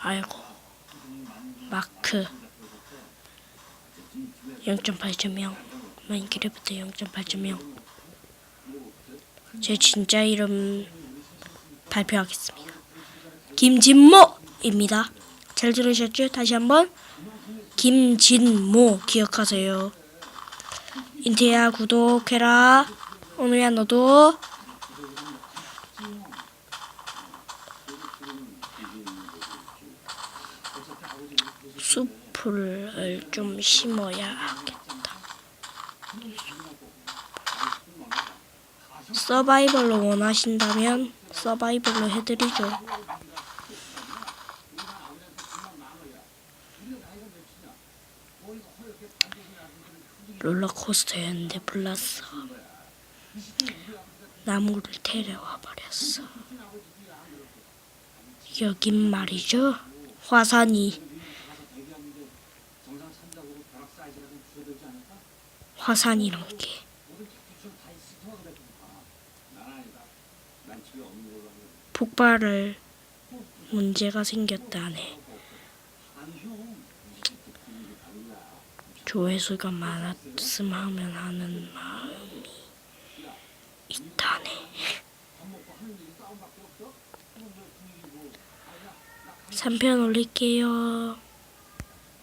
아이고 마크. 0.8점명 마인크래프트 0.8점명 제 진짜 이름 발표하겠습니다. 김진모입니다. 잘 들으셨죠? 다시 한번. 김진모 기억하세요. 인테야 구독해라. 오늘야 너도 숲을 좀 심어야 하겠다. 서바이벌로 원하신다면 서바이벌로 해드리죠. 롤러코스터였는데 불났어. 나무를 데려와 버렸어. 여긴 말이죠. 화산이 화산이란 게 폭발을 문제가 생겼다네. 조회수가 많았으면 하면 하는 마음이 있다네. 3편 올릴게요.